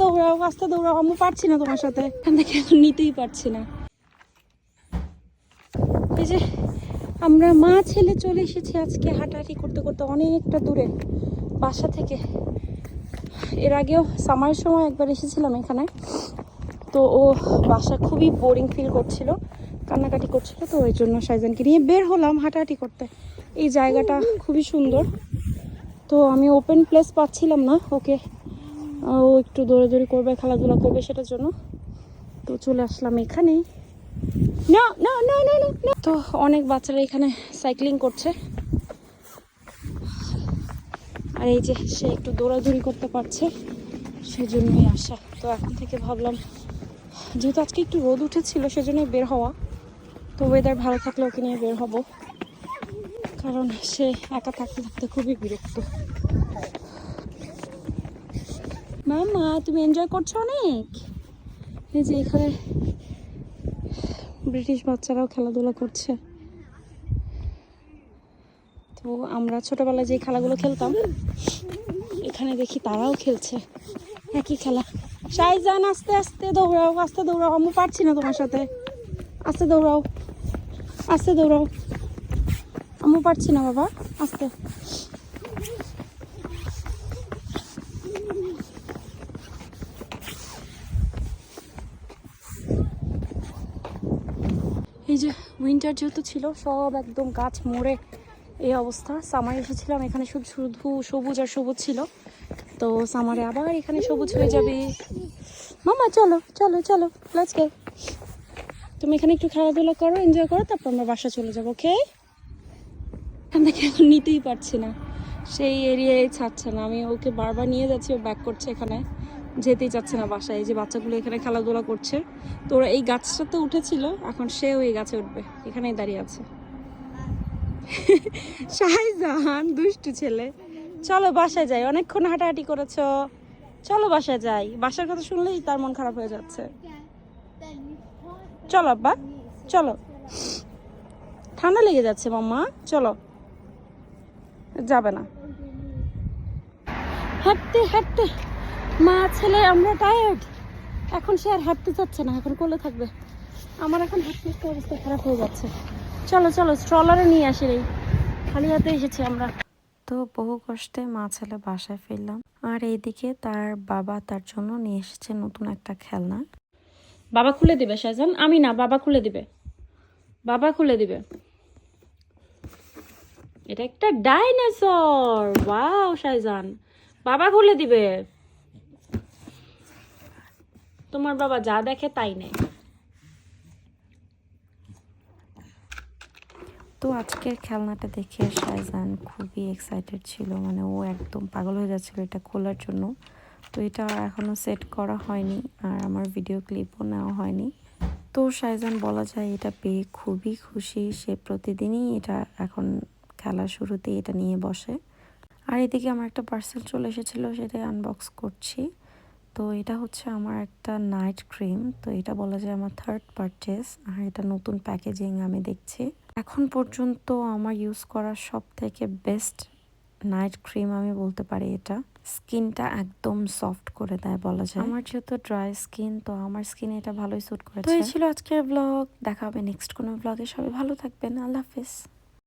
দৌড়াও, আস্তে দৌড়াও, আমি পারছি না তোমার সাথে। এখান থেকে নিতেই পারছি না। এই যে আমরা মা ছেলে চলে এসেছি আজকে হাঁটাহাঁটি করতে করতে অনেকটা দূরে, বাসা থেকে। এর আগেও সামারের সময় একবার এসেছিলাম এখানে। তো ও বাসা খুবই বোরিং ফিল করছিল, কান্নাকাটি করছিল, তো ওই জন্য সাইজানকে নিয়ে বের হলাম হাঁটাহাঁটি করতে। এই জায়গাটা খুবই সুন্দর। তো আমি ওপেন প্লেস পাচ্ছিলাম না ওকে। ও একটু দৌড়াদৌড়ি করবে, খেলাধুলা করবে সেটার জন্য। তো চলে আসলাম এখানেই না না না না না। তো অনেক বাচ্চারা এখানে সাইক্লিং করছে। আর এই যে সে একটু দৌড়াদৌড়ি করতে পারছে, সেজন্যই আসা। তো এখন থেকে ভাবলাম, যেহেতু আজকে একটু রোদ উঠেছিল, সেজন্যই বের হওয়া। তো ওয়েদার ভালো থাকলে ওকে নিয়ে বের হব। কারণ সে একা থাকতে থাকতে খুবই বিরক্ত। মামা, তুমি এনজয় করছ অনেক? এই যে এখানে ব্রিটিশ বাচ্চারাও খেলাধুলা করছে। তো আমরা ছোটবেলায় যে খেলাগুলো খেলতাম, এখানে দেখি তারাও খেলছে। একই খেলা। শাইজান, আস্তে আস্তে দৌড়াও আস্তে দৌড়াও। আমি পারছি না তোমার সাথে। আস্তে দৌড়াও আস্তে দৌড়াও। আমি পারছি না বাবা, আস্তে। এই যে উইন্টার যেহেতু ছিল, সব একদম গাছ মরে এই অবস্থা। সামারে এসেছিলাম, এখানে শুধু শুধু সবুজ আর সবুজ ছিল। তো সামারে আবার এখানে সবুজ হয়ে যাবে। মামা, চলো চলো চলো গো তুমি এখানে একটু খেলাধুলা করো এনজয় করো, তারপর আমরা বাসা চলে যাব ওকে এখান থেকে এখন নিতেই পারছি না। সেই এরিয়ায় ছাড়ছে না। আমি ওকে বারবার নিয়ে যাচ্ছি, ও ব্যাক করছে এখানে। যেতেই চাচ্ছে না বাসায়। এই যে বাচ্চাগুলো এখানে খেলাধুলা করছে। তো ওরা এই গাছটাতে উঠেছিল, এখন সেও এই গাছে উঠবে। এখানেই দাঁড়িয়ে আছে। শাহজাহান, দুষ্টু ছেলে। চলো বাসায় যাই। অনেকক্ষণ হাঁটাহাঁটি করেছ। চলো বাসায় যাই। বাসার কথা শুনলেই তার মন খারাপ হয়ে যাচ্ছে। চলো আব্বা। চলো। ঠান্ডা লেগে যাচ্ছে মাম্মা। চলো। যাবে না। হাঁটতে হাঁটতে। মা ছেলে আমরা টায়ার্ড এখন সে আর হাঁটতে চাচ্ছে না এখন কোলে থাকবে। আমার এখন হাঁটতে অবস্থা খারাপ হয়ে যাচ্ছে। চলো চলো স্ট্রলারে নিয়ে আসি রে। খালি হাতে এসেছি আমরা। তো বহু কষ্টে মা ছেলে বাসায় ফিরলাম। আর এইদিকে তার বাবা তার জন্য নিয়ে এসেছে নতুন একটা খেলনা। বাবা খুলে দিবে শাহজান আমি না বাবা খুলে দিবে। বাবা খুলে দিবে। এটা একটা ডাইনোসর। ওয়াও শাহজান বাবা খুলে দিবে। তোমার বাবা যা দেখে তাই নেয়। তো আজকের খেলনাটা দেখে শাহজান খুবই এক্সাইটেড ছিল মানে ও একদম পাগল হয়ে যাচ্ছিল এটা খোলার জন্য। তো এটা এখনও সেট করা হয়নি আর আমার ভিডিও ক্লিপও নেওয়া হয়নি। তো শাহজান বলা যায় এটা পেয়ে খুবই খুশি। সে প্রতিদিনই এটা এখন খেলার শুরুতেই এটা নিয়ে বসে। আর এদিকে আমার একটা পার্সেল চলে এসেছিল, সেটাই আনবক্স করছি। তো এটা হচ্ছে আমার একটা নাইট ক্রিম তো এটা বলা যায় আমার থার্ড পারচেস আর এটা নতুন প্যাকেজিং আমি দেখছি। এখন পর্যন্ত আমার ইউজ করা সব থেকে বেস্ট নাইট ক্রিম আমি বলতে পারি এটা। স্কিনটা একদম সফট করে দেয় বলা যায়। আমার যেহেতু ড্রাই স্কিন তো আমার স্কিনে এটা ভালোই স্যুট করেছে। তো এই ছিল আজকের ব্লগ দেখা হবে নেক্সট কোনো ব্লগে সবাই ভালো থাকবেন আল্লাহ হাফিজ।